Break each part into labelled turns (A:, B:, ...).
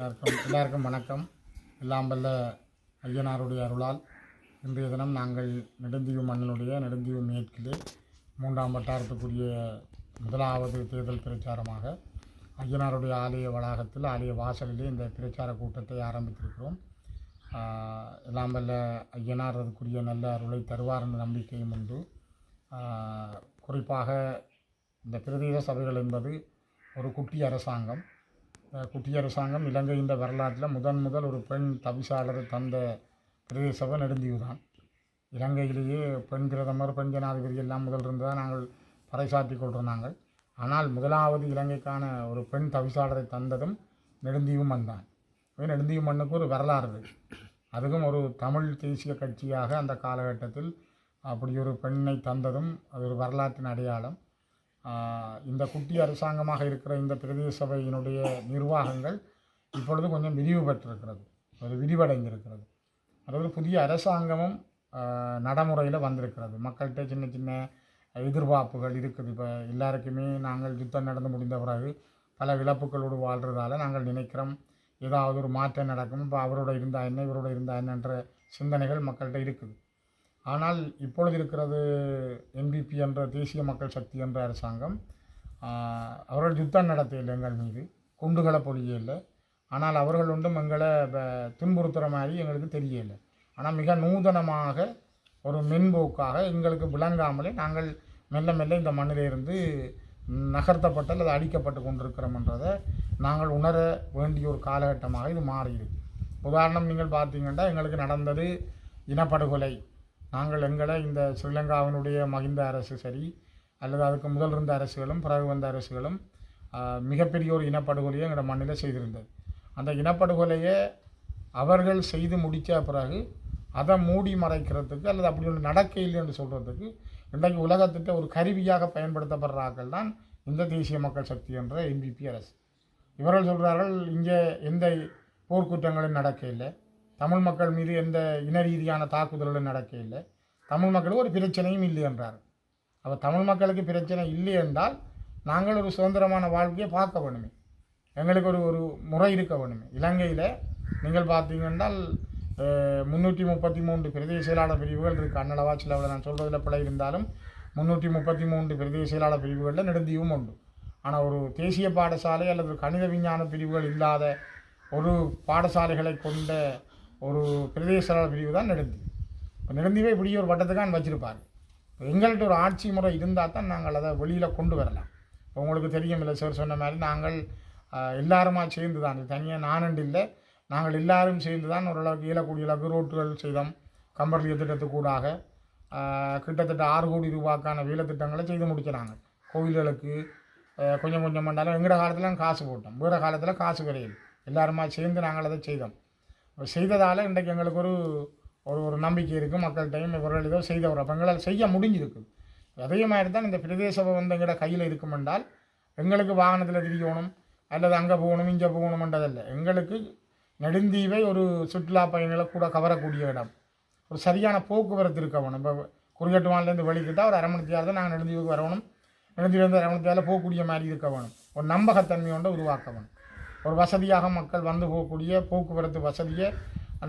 A: எல்லாருக்கும் எல்லாருக்கும் வணக்கம். எல்லாம் வல்ல ஐயனாருடைய அருளால் இன்றைய தினம் நாங்கள் நெடுந்தீவு மண்ணினுடைய நெடுந்தீவு மேற்கிலே மூன்றாம் வட்டாரத்துக்குரிய முதலாவது தேர்தல் பிரச்சாரமாக ஐயனாருடைய ஆலய வளாகத்தில் ஆலய வாசலிலே இந்த பிரச்சார கூட்டத்தை ஆரம்பித்திருக்கிறோம். எல்லாம் வல்ல ஐயனார் அதுக்குரிய நல்ல அருளை தருவார் என்ற நம்பிக்கையும் உண்டு. குறிப்பாக இந்த பிரதேச சபைகள் என்பது ஒரு குட்டி அரசாங்கம். குட்டி அரசாங்கம் இலங்கையின் வரலாற்றில் முதன் முதல் ஒரு பெண் தவிசாளர் தந்த பிரதேச நெடுந்தீவு தான். இலங்கையிலேயே பெண் பிரதமர் பெண் ஜனாதிபதி எல்லாம் முதல் இருந்ததாக நாங்கள் பறைசாற்றி கொண்டிருந்தாங்க ஆனால் முதலாவது இலங்கைக்கான ஒரு பெண் தவிசாளரை தந்ததும் நெடுந்தீவு மண் தான். நெடுந்தீவு மண்ணுக்கு ஒரு வரலாறு அதுவும் ஒரு தமிழ் தேசிய கட்சியாக அந்த காலகட்டத்தில் அப்படி ஒரு பெண்ணை தந்ததும் அது ஒரு வரலாற்றின் அடையாளம். இந்த குட்டி அரசாங்கமாக இருக்கிற இந்த பிரதேச சபையினுடைய நிர்வாகங்கள் இப்பொழுது கொஞ்சம் விரிவு பெற்றிருக்கிறது. ஒரு விரிவடைந்திருக்கிறது. அதாவது புதிய அரசாங்கமும் நடைமுறையில் வந்திருக்கிறது. மக்கள்கிட்ட சின்ன சின்ன எதிர்பார்ப்புகள் இருக்குது. இப்போ எல்லாருக்குமே நாங்கள் யுத்தம் நடந்து முடிந்த பிறகு பல இழப்புகளோடு வாழ்கிறதால நாங்கள் நினைக்கிறோம் ஏதாவது ஒரு மாற்றம் நடக்கும். இப்போ அவரோட இருந்தா என்ன இவரோட இருந்தா என்னன்ற சிந்தனைகள் மக்கள்கிட்ட இருக்குது. ஆனால் இப்பொழுது இருக்கிறது என்பிபி என்ற தேசிய மக்கள் சக்தி என்ற அரசாங்கம் அவர்கள் யுத்தம் நடத்தையில் எங்கள் மீது குண்டுகளை பொழியல ஆனால் அவர்கள் ஒன்றும் எங்களை துன்புறுத்துகிற மாதிரி எங்களுக்கு தெரியலை. ஆனால் மிக நூதனமாக ஒரு மென்போக்காக எங்களுக்கு விளங்காமலே நாங்கள் மெல்ல மெல்ல இந்த மண்ணிலிருந்து நகர்த்தப்பட்ட அல்லது அழிக்கப்பட்டு கொண்டிருக்கிறோம்ன்றதை நாங்கள் உணர வேண்டிய ஒரு காலகட்டமாக இது மாறியிருக்கு. உதாரணம் நீங்கள் பார்த்தீங்கன்னா எங்களுக்கு நடந்தது இனப்படுகொலை. நாங்கள் எங்களை இந்த ஸ்ரீலங்காவினுடைய மகிந்த அரசு சரி அல்லது அதுக்கு முதல் இருந்த அரசுகளும் பிறகு வந்த அரசுகளும் மிகப்பெரிய ஒரு இனப்படுகொலையை எங்கள் மண்ணில் செய்திருந்தது. அந்த இனப்படுகொலையை அவர்கள் செய்து முடித்த பிறகு அதை மூடி மறைக்கிறதுக்கு அல்லது அப்படி ஒன்று நடக்க இல்லை என்று சொல்கிறதுக்கு இன்றைக்கு உலகத்திட்ட ஒரு கருவியாக பயன்படுத்தப்படுற ஆட்கள் தான் இந்த தேசிய மக்கள் சக்தி என்ற என்பிபி அரசு. இவர்கள் சொல்கிறார்கள் இங்கே எந்த போர்க்குற்றங்களும் நடக்க இல்லை. தமிழ் மக்கள் மீது எந்த இன ரீதியான தாக்குதல்களும் நடக்க இல்லை. தமிழ் மக்களுக்கு ஒரு பிரச்சனையும் இல்லை என்றார். அப்போ தமிழ் மக்களுக்கு பிரச்சனை இல்லை என்றால் நாங்கள் ஒரு சுதந்திரமான வாழ்க்கையை பார்க்க வேணுமே. எங்களுக்கு ஒரு ஒரு முறை இருக்க வேணுமே. இலங்கையில் நீங்கள் பார்த்தீங்கன்னால் முந்நூற்றி முப்பத்தி மூன்று பிரதேச செயலாளர் பிரிவுகள் இருக்குது அன்னளவா சில நான் சொல்கிறதுல பிழை இருந்தாலும் முந்நூற்றி முப்பத்தி மூன்று பிரதேச செயலாளர் பிரிவுகளில் நெடுந்தீவும் உண்டு. ஆனால் ஒரு தேசிய பாடசாலை அல்லது கணித விஞ்ஞான பிரிவுகள் இல்லாத ஒரு பாடசாலைகளை கொண்ட ஒரு பிரதேச செயலாளர் பிரிவு தான் நெடுந்தி இப்போ நெடுந்தீவை இப்படி ஒரு வட்டத்துக்கான் வச்சுருப்பார். எங்கள்கிட்ட ஒரு ஆட்சி முறை இருந்தால் தான் நாங்கள் அதை வெளியில் கொண்டு வரலாம். இப்போ உங்களுக்கு தெரியும் இல்லை சார் சொன்ன மாதிரி நாங்கள் எல்லாருமா சேர்ந்து தான் தனியாக நானண்டு இல்லை. நாங்கள் எல்லாரும் சேர்ந்து தான் ஓரளவுக்கு இயலக்கூடிய அளவுக்கு ரோட்டுகள் செய்தோம். கம்பர்லிய திட்டத்துக்கூடாக. கிட்டத்தட்ட ஆறு கோடி ரூபாய்க்கான வேலை திட்டங்களை செய்து முடிக்கிறாங்க. கோயில்களுக்கு கொஞ்சம் கொஞ்சம் பண்ணாலும் எங்கட காலத்தில் காசு போட்டோம். வேறு காலத்தில் காசு கிடையாது. எல்லாருமா சேர்ந்து நாங்கள் அதை செய்தோம். செய்ததால் இன்றைக்கு எங்களுக்கு ஒரு ஒரு ஒரு நம்பிக்கை இருக்குது மக்கள்கிட்டையும் இவர்கள் ஏதோ செய்தவர் அப்போ எங்களால் செய்ய முடிஞ்சிருக்கு. அதே மாதிரி தான் இந்த பிரதேச சபை வந்து எங்களோட கையில் இருக்கும் என்றால் எங்களுக்கு வாகனத்தில் திரியணும் அல்லது அங்கே போகணும் இங்கே போகணுமென்றதில்லை எங்களுக்கு நெடுந்தீவை ஒரு சுற்றுலா பயணிகளை கூட கவரக்கூடிய இடம். ஒரு சரியான போக்குவரத்து இருக்க வேணும். இப்போ குறியட்டு மாநிலேருந்து வெளிக்கிட்டால் ஒரு அரை மணி நேரம் தான் நாங்கள் நெடுந்தீவுக்கு வரணும். நெடுந்தீவிலேருந்து அரை மணி நேரம் போகக்கூடிய மாதிரி இருக்க வேணும். ஒரு நம்பகத்தன்மை கொண்டு உருவாக்க வேணும். ஒரு வசதியாக மக்கள் வந்து போகக்கூடிய போக்குவரத்து வசதியை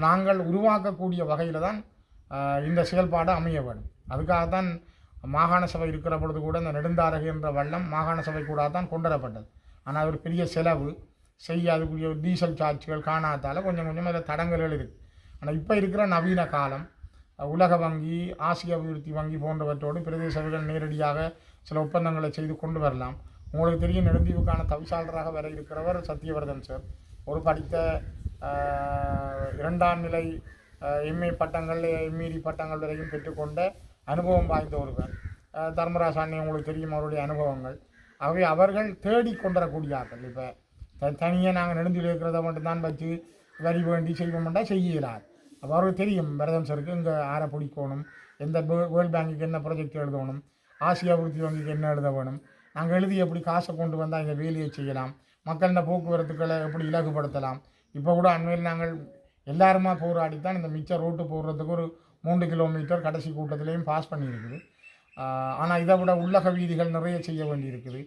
A: நாங்கள் உருவாக்கக்கூடிய வகையில் தான் இந்த செயல்பாடு அமைய வேண்டும். அதுக்காகத்தான் மாகாண சபை இருக்கிற பொழுது கூட இந்த நெடுந்தாரகு என்ற வள்ளம் மாகாண சபை கூட தான் கொண்டு வரப்பட்டது ஆனால் அது ஒரு பெரிய செலவு. செய்ய அதுக்குரிய டீசல் சார்ஜ்கள் காணாதால கொஞ்சம் கொஞ்சம் அதில் தடங்கல்கள் இருக்குது ஆனால் இப்போ இருக்கிற நவீன காலம் உலக வங்கி ஆசிய அபிவிருத்தி வங்கி போன்றவற்றோடு பிரதேச சபைகள் நேரடியாக சில ஒப்பந்தங்களை செய்து கொண்டு வரலாம். உங்களுக்கு தெரியும் நெடுந்தீவுக்கான தவிசாளராக வேற இருக்கிறவர் சத்யவர்தன் சார். ஒரு படித்த இரண்டாம் நிலை எம்ஏ பட்டங்கள் எம்இடி பட்டங்கள் வரையும் பெற்றுக்கொண்ட அனுபவம் வாய்ந்த ஒருவர். தர்மராஜ் உங்களுக்கு தெரியும் அவருடைய அனுபவங்கள். ஆகவே அவர்கள் தேடி கொண்டரக்கூடிய ஆக்கள் இப்போ த தனியாக நாங்கள் நெடுந்தில் இருக்கிறத மட்டும்தான் வச்சு வரி வேண்டி செய்வோம்னா செய்ய அப்போ அவருக்கு தெரியும் பிரதம் சருக்கு இங்கே ஆரை பிடிக்கணும் எந்த வேர்ல்ட் பேங்குக்கு என்ன ப்ராஜெக்ட் எழுதணும் ஆசியா அபிவிருத்தி வங்கிக்கு என்ன எழுத வேணும் நாங்கள் எழுதி எப்படி காசை கொண்டு வந்தால் இந்த வேலையை செய்யலாம்? மக்கள் இந்த போக்குவரத்துக்களை எப்படி இலகுபடுத்தலாம்? இப்போ கூட அண்மையில் நாங்கள் எல்லாருமா போராடித்தான் இந்த மிச்ச ரோட்டு போடுறதுக்கு ஒரு மூன்று கிலோமீட்டர் கடைசி கூட்டத்திலையும் பாஸ் பண்ணியிருக்குது. ஆனால் இதை விட உள்ளக வீதிகள் நிறைய செய்ய வேண்டியிருக்குது.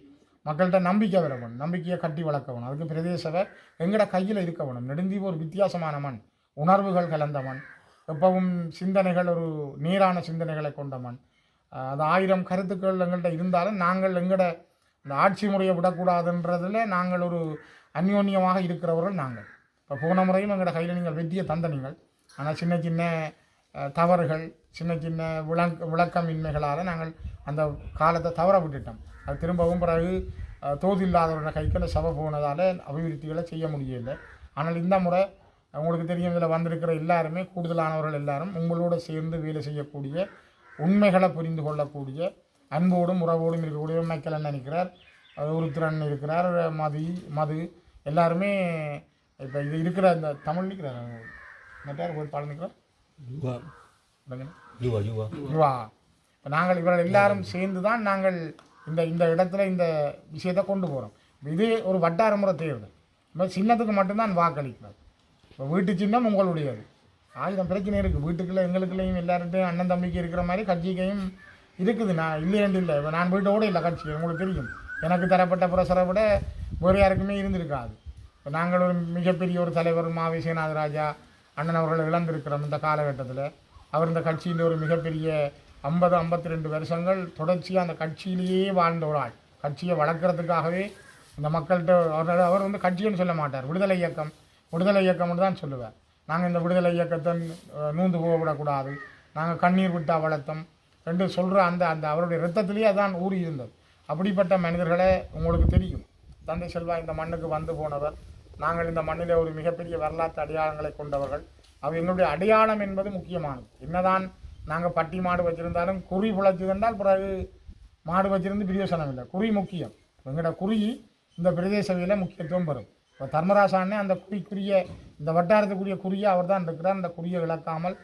A: மக்கள்கிட்ட நம்பிக்கை வர வேணும். நம்பிக்கையை கட்டி வளர்க்க வேணும். அதுக்கு பிரதேசவை எங்கட கையில் இருக்க வேணும். நெடுந்தீவு ஒரு வித்தியாசமான மண். உணர்வுகள் கலந்த மண். எப்பவும் சிந்தனைகள் ஒரு நீரான சிந்தனைகளை கொண்ட மண். அது ஆயிரம் கருத்துக்கள் எங்கள்கிட்ட இருந்தாலும் நாங்கள் எங்கட இந்த ஆட்சி முறையை விடக்கூடாதுன்றதில் நாங்கள் ஒரு அந்யோன்யமாக இருக்கிறவர்கள் நாங்கள். இப்போ போன முறையும் எங்களோட கையில் நீங்கள் வெற்றியை தந்த நீங்கள் ஆனால் சின்ன சின்ன தவறுகள் சின்ன சின்ன விளக்க விளக்கமின்மைகளால் நாங்கள் அந்த காலத்தை தவற விட்டுட்டோம். அது திரும்பவும் பிறகு அஹ், தோதில்லாதவரோட கைக்கு அந்த சபை போனதால் அபிவிருத்திகளை செய்ய முடியலை. ஆனால் இந்த முறை உங்களுக்கு தெரியும் இதில் வந்திருக்கிற எல்லாருமே கூடுதலானவர்கள் எல்லாரும் உங்களோட சேர்ந்து வேலை செய்யக்கூடிய உண்மைகளை புரிந்து கொள்ளக்கூடிய அன்போடும் உறவோடும் இருக்கக்கூடிய மைக்கேல் நினைக்கிறார்? ஒருத்திரன் இருக்கிறார். மதி மது. எல்லாருமே இப்போ இது இருக்கிற இந்த தமிழ் நிற்கிறார் மற்றார் ஒரு பாடம் நிற்கிறார். இதுவா இப்போ நாங்கள் இவர்கள் எல்லாரும் சேர்ந்து தான் நாங்கள் இந்த இந்த இடத்துல இந்த விஷயத்தை கொண்டு போகிறோம் இது ஒரு வட்டார முறை தேர்தல். சின்னத்துக்கு மட்டும்தான் வாக்களிக்கிறது இப்போ வீட்டு சின்னம் உங்களுடையது. ஆயிரம் பிரச்சனை இருக்குது வீட்டுக்குள்ளே எங்களுக்குள்ளேயும் எல்லார்ட்டையும் அண்ணன் தம்பிக்கு இருக்கிற மாதிரி கட்சிக்கையும் இருக்குது. நான் இல்லையாண்டு இல்லை. இப்போ நான் வீட்டோட இல்லை கட்சி உங்களுக்கு தெரியும். எனக்கு தரப்பட்ட புரசரை விட வேறு யாருக்குமே இருந்திருக்காது. இப்போ நாங்கள் ஒரு மிகப்பெரிய ஒரு தலைவர் மா விஸ்வநாதராஜா அண்ணன் அவர்களை இழந்திருக்கிறோம் இந்த காலகட்டத்தில். அவர் இந்த கட்சியின் ஒரு மிகப்பெரிய ஐம்பது ஐம்பத்தி ரெண்டு வருஷங்கள் தொடர்ச்சியாக அந்த கட்சியிலேயே வாழ்ந்த ஒரு ஆள். கட்சியை வளர்க்குறதுக்காகவே இந்த மக்கள்கிட்ட அவர் அவர் வந்து கட்சின்னு சொல்ல மாட்டார். விடுதலை இயக்கம். விடுதலை இயக்கம்னு தான் சொல்லுவார். நாங்கள் இந்த விடுதலை இயக்கத்தை நூந்து போகவிடக்கூடாது. நாங்கள் கண்ணீர் விட்டா வளர்த்தோம் என்று சொல்கிற அந்த அந்த அவருடைய ரத்தத்திலேயே அதான் ஊறி இருந்தது. அப்படிப்பட்ட மனிதர்களே உங்களுக்கு தெரியும். தந்தை செல்வா இந்த மண்ணுக்கு வந்து போனவர். நாங்கள் இந்த மண்ணில் ஒரு மிகப்பெரிய வரலாற்று அடையாளங்களை கொண்டவர்கள். அவர் எங்களுடைய அடையாளம் என்பது முக்கியமானது. என்னதான் நாங்கள் பட்டி மாடு வச்சுருந்தாலும் குறி இருந்தால் பிறகு மாடு வச்சிருந்து பிரியோசனம் இல்லை. குறி முக்கியம். எங்களோட குறி இந்த பிரதேசவையில் முக்கியத்துவம் பெறும். இப்போ தர்மராசானே அந்த குறிக்குரிய இந்த வட்டாரத்துக்குரிய குறியை அவர் தான் இருக்கிறார். அந்த குறியை விளக்காமல்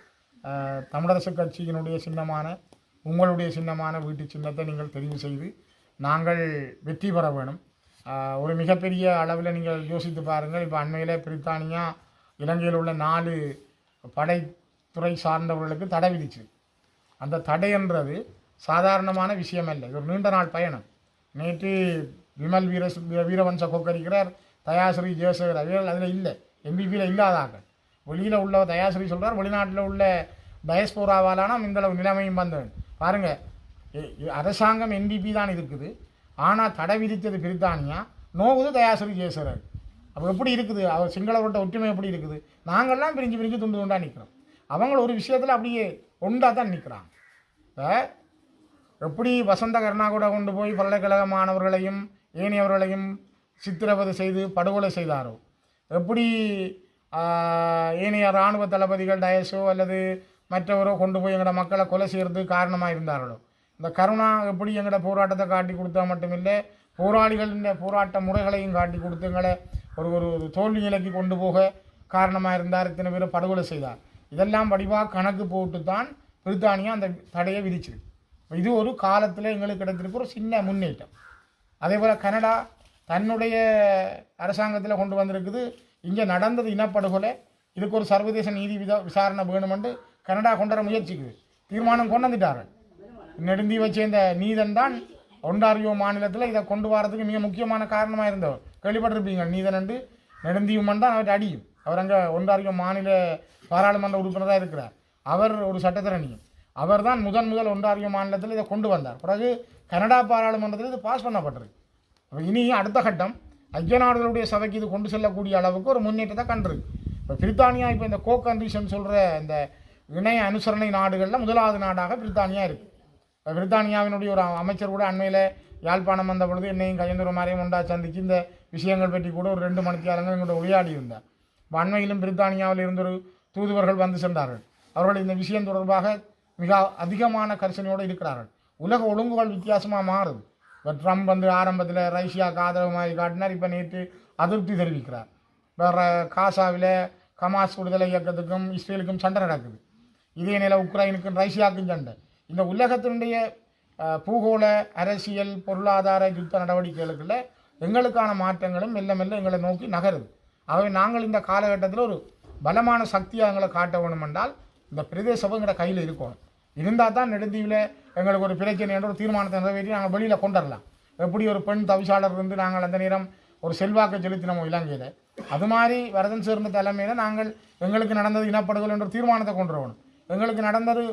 A: தமிழரசு கட்சியினுடைய சின்னமான உங்களுடைய சின்னமான வீட்டு சின்னத்தை நீங்கள் தெரிவு செய்து நாங்கள் வெற்றி பெற வேணும். ஒரு மிகப்பெரிய அளவில் நீங்கள் யோசித்து பாருங்கள். இப்போ அண்மையில் பிரித்தானியா இலங்கையில் உள்ள நாலு படைத்துறை சார்ந்தவர்களுக்கு தடை விதிச்சு. அந்த தடைன்றது சாதாரணமான விஷயம் அல்ல இது ஒரு நீண்ட நாள் பயணம். நேற்று விமல் வீர வீரவன்ச கொக்கரிக்கிறார் தயாஸ்ரீ ஜெயசேகர் அவர்கள் அதில் இல்லை. எம்பிபியில் இல்லாதாங்க. வெளியில் உள்ள தயாசிரி சொல்கிறார் வெளிநாட்டில் உள்ள டயஸ்போராவாலான இந்தளவு நிலைமையும் வந்தவன். பாருங்கள் அரசாங்கம் என்பிபி தான் இருக்குது. ஆனால் தடை விதித்தது பிரித்தானியா? நோவுது தயாசிரி ஜெயசேகர் அப்போ எப்படி இருக்குது? அவர் சிங்களவர்கிட்ட ஒற்றுமை எப்படி இருக்குது? நாங்கள்லாம் பிரிஞ்சு பிரிஞ்சு துண்டு துண்டாக நிற்கிறோம் அவங்கள ஒரு விஷயத்தில் அப்படியே ஒன்றாக தான் நிற்கிறாங்க இப்போ எப்படி வசந்த கருணாகூட கொண்டு போய் பல்கலைக்கழக மாணவர்களையும் ஏனையவர்களையும் சித்திரவதை செய்து படுகொலை செய்தாரோ? எப்படி ஏனைய இராணுவ தளபதிகள் டயஸோ அல்லது மற்றவரோ கொண்டு போய் எங்களோட மக்களை கொலை செய்கிறதுக்கு காரணமாக இருந்தார்களோ? இந்த கருணா எப்படி எங்களோட போராட்டத்தை காட்டி கொடுத்தா மட்டுமில்லை போராளிகளின் போராட்ட முறைகளையும் காட்டி கொடுத்து எங்களை ஒரு ஒரு தோல்வி நிலைக்கு கொண்டு போக காரணமாக இருந்தார் இத்தனை பேரை படுகொலை செய்தார். இதெல்லாம் வடிவாக கணக்கு போட்டு தான் பிரித்தானியா அந்த தடையை விதிச்சிருக்கு. இது ஒரு காலத்தில் எங்களுக்கு கிடைத்திருக்க ஒரு சின்ன முன்னேற்றம். அதே போல் கனடா தன்னுடைய அரசாங்கத்தில் கொண்டு வந்திருக்குது. இங்கே நடந்தது இனப்படுகொலை. இதுக்கு ஒரு சர்வதேச நீதி வித விசாரணை வேணுமென்று கனடா கொண்டு வர முயற்சிக்குது. தீர்மானம் கொண்டு வந்துட்டார்கள் நெடுந்தீவை சேர்ந்த நீதன் தான் ஒன்டாரியோ மாநிலத்தில் இதை கொண்டு வரதுக்கு மிக முக்கியமான காரணமாக இருந்தவர். கேள்விப்பட்டிருப்பீங்க நீதன் என்று. நெடுந்தீவுமன் தான் அவர் அடியும். அவர் அங்கே ஒன்டாரியோ மாநில பாராளுமன்ற உறுப்பினராக இருக்கிறார். அவர் ஒரு சட்டத்திறனியும் அவர் தான் முதன் முதல் ஒன்றாரியோ மாநிலத்தில் இதை கொண்டு வந்தார். பிறகு கனடா பாராளுமன்றத்தில் இது பாஸ் பண்ணப்பட்டிருக்கு இனி அடுத்த கட்டம். ஐக்கிய நாடுகளுடைய சபைக்கு இது கொண்டு செல்லக்கூடிய அளவுக்கு ஒரு முன்னேற்றத்தை கண்டிருக்கு இப்போ பிரித்தானியா இப்போ இந்த கோ கண்டிஷன் சொல்கிற இந்த இணைய அனுசரணை நாடுகளில் முதலாவது நாடாக பிரித்தானியா இருக்குது இப்போ பிரித்தானியாவினுடைய ஒரு அமைச்சர் கூட அண்மையில் யாழ்ப்பாணம் வந்த பொழுது என்னையும் கையெழுந்துற மாதிரியும் உண்டா சந்திச்சு இந்த விஷயங்கள் பற்றி கூட ஒரு ரெண்டு மணித்தியாலங்கள் எங்களோட உரையாடி இருந்தார். இப்போ அண்மையிலும் பிரித்தானியாவில் இருந்து ஒரு தூதுவர்கள் வந்து சென்றார்கள். அவர்கள் இந்த விஷயம் தொடர்பாக மிக அதிகமான கரிசனையோடு இருக்கிறார்கள். உலக ஒழுங்குகள் வித்தியாசமாக மாறுது. இப்போ ட்ரம்ப் வந்து ஆரம்பத்தில் ரஷ்யாவுக்கு ஆதரவு மாதிரி காட்டினார் இப்போ நேற்று அதிருப்தி தெரிவிக்கிறார். வேறு காசாவில் கமாஸ் விடுதலை இயக்கத்துக்கும் இஸ்ரேலுக்கும் சண்டை நடக்குது. இதே நிலை உக்ரைனுக்கும் ரஷ்யாவுக்கும் சண்டை. இந்த உலகத்தினுடைய பூகோள அரசியல் பொருளாதார யுத்த நடவடிக்கைகளுக்குள்ள எங்களுக்கான மாற்றங்களும் மெல்ல மெல்ல எங்களை நோக்கி நகருது. ஆகவே நாங்கள் இந்த காலகட்டத்தில் ஒரு பலமான சக்தியாக எங்களை காட்ட வேணும் என்றால் இந்த பிரதேசமும் எங்களோட கையில் இருக்கணும். இருந்தால் தான் நெடுந்தீவில் எங்களுக்கு ஒரு பிரச்சனை என்ற ஒரு தீர்மானத்தை நிறைவேற்றி நாங்கள் வெளியில் கொண்டு வரலாம் எப்படி ஒரு பெண் தவிசாளர் இருந்து நாங்கள் அந்த நேரம் ஒரு செல்வாக்கை செலுத்தினோம் இலங்கையில். அது மாதிரி வரதன் சேர்ந்த தலைமையில் நாங்கள் எங்களுக்கு நடந்தது இனப்படுகொலை என்ற தீர்மானத்தை கொண்டு வரணும். எங்களுக்கு நடந்தது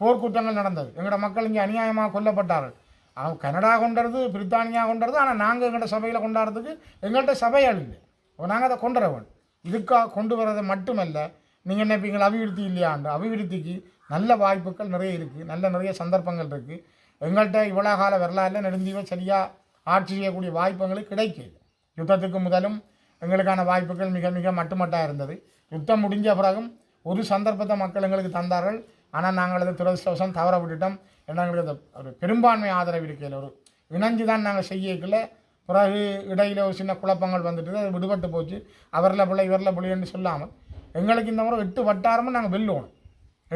A: போர்க்குற்றங்கள் நடந்தது. எங்களோட மக்கள் இங்கே அநியாயமாக கொல்லப்பட்டார்கள். அவன் கனடா கொண்டது பிரித்தானியா கொண்டது ஆனால் நாங்கள் எங்கள்கிட்ட சபையில் கொண்டாடுறதுக்கு எங்கள்கிட்ட சபை இல்லை. நாங்கள் அதை கொண்டு வரவன் இதுக்காக கொண்டு வரதை மட்டுமல்ல நீங்கள் நினைப்பீங்கள் அபிவிருத்தி இல்லையாண்டு? அபிவிருத்திக்கு நல்ல வாய்ப்புகள் நிறைய இருக்குது நல்ல நிறைய சந்தர்ப்பங்கள் இருக்குது எங்கள்கிட்ட இவ்வளோ கால வரலாறுல நெடுந்தீவை சரியாக ஆட்சி செய்யக்கூடிய வாய்ப்புகளும் கிடைக்குது யுத்தத்துக்கு முதலும் எங்களுக்கான வாய்ப்புகள் மிக மிக மட்டுமட்டாக இருந்தது. யுத்தம் முடிஞ்ச பிறகும் ஒரு சந்தர்ப்பத்தை மக்கள் எங்களுக்கு தந்தார்கள். ஆனால் நாங்கள் அதை துரதிருஷ்டவசம் தவற விட்டுட்டோம். ஏன்னா எங்களுக்கு அந்த ஒரு பெரும்பான்மை ஆதரவு இருக்கையில் ஒரு இணைஞ்சு தான் நாங்கள் செய்யக்கல. பிறகு இடையில் ஒரு சின்ன குழப்பங்கள் வந்துட்டு அது விடுபட்டு போச்சு. அவரில் பிள்ளை இவரில் பிள்ளைன்னு சொல்லாமல் எங்களுக்கு இந்த முறை எட்டு வட்டாரமும் நாங்கள் வெல்லுவோம்.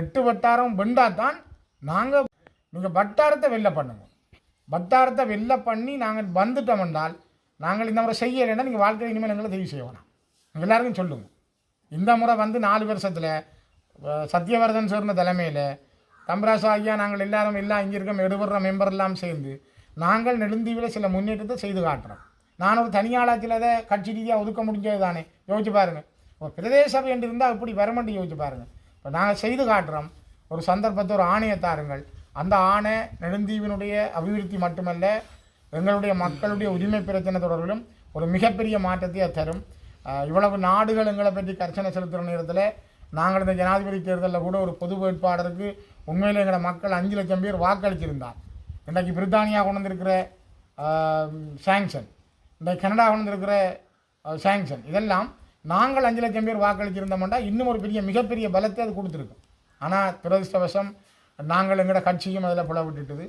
A: எட்டு வட்டாரம் வெண்டா தான் நாங்கள் நீங்கள் வட்டாரத்தை வெளில பண்ணுங்க. வட்டாரத்தை வெளில பண்ணி நாங்கள் வந்துட்டோம் என்றால் நாங்கள் இந்த முறை செய்யலைன்னா நீங்கள் வாழ்க்கை இனிமேல் எங்களை தெரிவு செய்ய வேணாம். எல்லாருக்கும் சொல்லுங்கள் இந்த முறை வந்து நாலு வருஷத்தில் சத்யவர்தன் சேர்ந்த தலைமையில் தம்பராசு ஐயா நாங்கள் எல்லாரும் எல்லாம் இங்கே இருக்க எடுபடுற மெம்பர் எல்லாம் சேர்ந்து நாங்கள் நெடுந்தீவில் சில முன்னேற்றத்தை செய்து காட்டுறோம். நான் ஒரு தனியாளாச்சில் அதை கட்சி ரீதியாக ஒதுக்க முடிஞ்சது தானே யோசிச்சு பாருங்கள் ஒரு பிரதேச சபை என்று இருந்தால் இப்படி வரமாட்டு யோசிச்சு பாருங்கள் இப்போ நாங்கள் செய்து காட்டுறோம். ஒரு சந்தர்ப்பத்தை ஒரு ஆணையை தாருங்கள். அந்த ஆணை நெடுந்தீவினுடைய அபிவிருத்தி மட்டுமல்ல எங்களுடைய மக்களுடைய உரிமை பிரச்சனை தொடர்பிலும் ஒரு மிகப்பெரிய மாற்றத்தை தரும். இவ்வளவு நாடுகள் எங்களை பற்றி கர்ச்சனை செலுத்துகிற நேரத்தில் நாங்கள் இந்த ஜனாதிபதி தேர்தலில் கூட ஒரு பொது வேட்பாளருக்கு உண்மையில் எங்களை மக்கள் அஞ்சு லட்சம் பேர் வாக்களிச்சிருந்தார். இன்றைக்கு பிரித்தானியா கொண்டு வந்திருக்கிற சாங்ஷன். இன்றைக்கு கனடா கொண்டு வந்திருக்கிற சாங்ஷன். இதெல்லாம் நாங்கள் அஞ்சு லட்சம் பேர் வாக்களிச்சிருந்தோம்னா இன்னும் ஒரு பெரிய மிகப்பெரிய பலத்தை அது கொடுத்துருக்கும். ஆனால் துரதிருஷ்டவசம் நாங்கள் எங்களோட கட்சியும் அதில் புலவிட்டுட்டுது.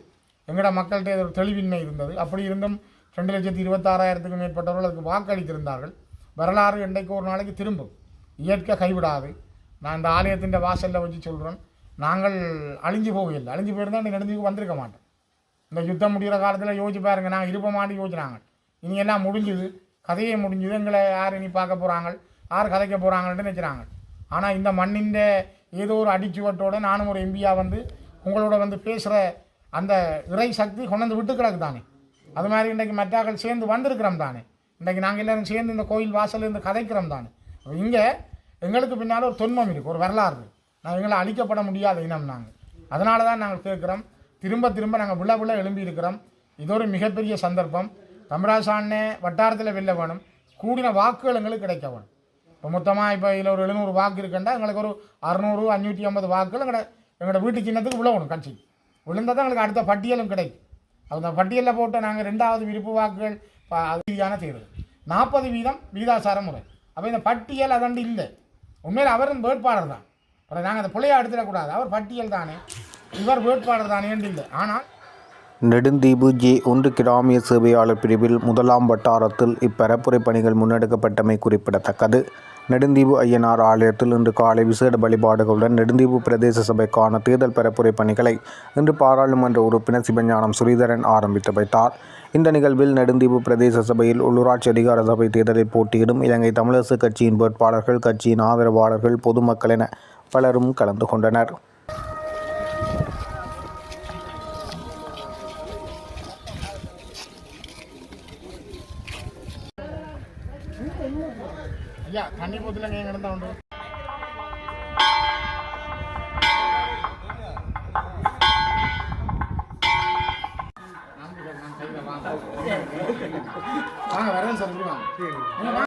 A: எங்களோட மக்கள்கிட்ட ஒரு தெளிவின்மை இருந்தது. அப்படி இருந்தும் ரெண்டு லட்சத்தி இருபத்தாறாயிரத்துக்கும் மேற்பட்டவர்கள் அதுக்கு வாக்களித்திருந்தார்கள். வரலாறு என்றைக்கு ஒரு நாளைக்கு திரும்பும். இயற்கை கைவிடாது. நான் இந்த ஆலயத்தின் வாசலில் வச்சு சொல்கிறேன் நாங்கள் அழிஞ்சு போகவில்லை. அழிஞ்சு போயிருந்தால் நீங்கள் நெடுஞ்சுக்கு வந்திருக்க மாட்டோம் இந்த யுத்தம் முடிகிற காலத்தில் யோசிச்சு பாருங்க. நாங்கள் இருப்போமான்னு யோசிச்சினாங்க இனி எல்லாம் முடிஞ்சுது. கதையே முடிஞ்சுது. எங்களை யார் இனி பார்க்க போகிறாங்க யார் கதைக்க போகிறாங்கன்னு நினைக்கிறாங்க. ஆனால் இந்த மண்ணின் ஏதோ ஒரு அடிச்சுவட்டோட நானும் ஒரு எம்பியாக வந்து உங்களோட வந்து பேசுகிற அந்த இறை சக்தி கொண்டாந்து விட்டு கிடக்கு தானே அது மாதிரி இன்றைக்கு மற்றாக்கள் சேர்ந்து வந்திருக்கிறோம் தானே? இன்றைக்கி நாங்கள் எல்லோரும் சேர்ந்து இந்த கோயில் வாசல்ல இருந்து கதைக்கிறோம் தானே? இங்கே எங்களுக்கு பின்னால் ஒரு தொன்மம் இருக்குது ஒரு வரலாறு. நான் எங்களை அழிக்கப்பட முடியாத இனம் நாங்கள் அதனால தான் நாங்கள் கேட்குறோம். திரும்ப திரும்ப நாங்கள் விழ விழ எழும்பி இருக்கிறோம். இது ஒரு மிகப்பெரிய சந்தர்ப்பம். தம்பராசாண்ணே வட்டாரத்தில் வெல்ல வேணும். கூடின வாக்குகள் எங்களுக்கு கிடைக்க வேணும். இப்போ மொத்தமாக இப்போ இதில் ஒரு எழுநூறு வாக்கு இருக்குண்டா எங்களுக்கு ஒரு அறநூறு அஞ்சூற்றி ஐம்பது வாக்குகள் எங்களோட எங்களோட வீட்டு சின்னத்துக்கு விழுவணும் கட்சி. விழுந்தால் தான் எங்களுக்கு அடுத்த பட்டியலும் கிடைக்கும். அந்த பட்டியலில் போட்டு நாங்கள் ரெண்டாவது விருப்பு வாக்குகள் ப- ரீதியான தேர்தல் நாற்பது வீதம் வீதாசார முறை. அப்போ இந்த பட்டியல் அதண்டு இல்லை. உண்மையில் அவரும் வேட்பாளர் தான். அப்புறம் நாங்கள் அந்த பிள்ளையை எடுத்துடக்கூடாது அவர் பட்டியல் தானே. இவர் வேட்பாளர் தானே என்று இல்லை. ஆனால்
B: நெடுந்தீபு ஜே ஒன்று கிராமிய சேவையாளர் பிரிவில் முதலாம் வட்டாரத்தில் இப்பரப்புரை பணிகள் முன்னெடுக்கப்பட்டமை குறிப்பிடத்தக்கது. நெடுந்தீவு ஐயனார் ஆலயத்தில் இன்று காலை விசேட வழிபாடுகளுடன் நெடுந்தீவு பிரதேச சபைக்கான தேர்தல் பரப்புரை பணிகளை இன்று பாராளுமன்ற உறுப்பினர் சிவஞானம் ஸ்ரீதரன் ஆரம்பித்து வைத்தார். இந்த நிகழ்வில் நெடுந்தீவு பிரதேச சபையில் உள்ளூராட்சி அதிகார சபை தேர்தலில் போட்டியிடும் இலங்கை தமிழரசு கட்சியின் வேட்பாளர்கள் கட்சியின் ஆதரவாளர்கள் பொதுமக்கள் என பலரும் கலந்து கொண்டனர்.
A: தண்ணி போத்துல எங்கே இருந்தால் உண்டு வாங்க வரேன் சார் வாங்க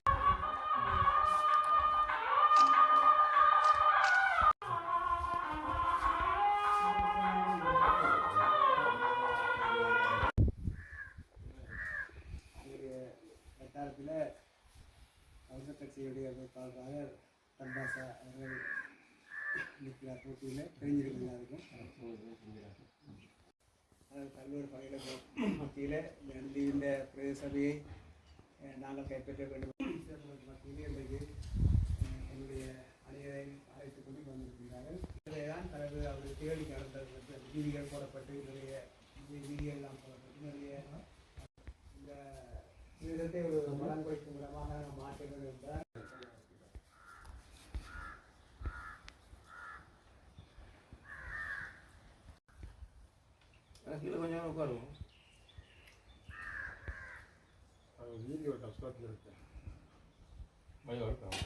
C: தமிழக கட்சியுடைய வேட்பாளராக தம்பாசா அவர்கள் நிற்கிறார் போட்டியில். தெரிஞ்சிருக்கு எல்லாருக்கும் அதாவது பல்வேறு மத்தியில் இந்த நந்தி இந்த பிரதேச சபையை நாங்கள் கைப்பற்ற வேண்டும். மத்தியில் இன்றைக்கு என்னுடைய அணியரை அழைத்துக் கொண்டு வந்திருக்கிறார்கள். இதை தான் தனது அவருடைய தேடி நடந்த வீதிகள் போடப்பட்டு நிறைய வீதிகள் எல்லாம் போடப்பட்டு நிறைய விதத்தை ஒரு பலம் கொடுக்கும் விதமாக நாம் மாற்ற வேண்டும் என்றால் கீழே கொஞ்சம் உட்காருவோம்.
A: வீடியோ கஷ்டத்தில் இருக்கு.
D: பயம் இருக்கும்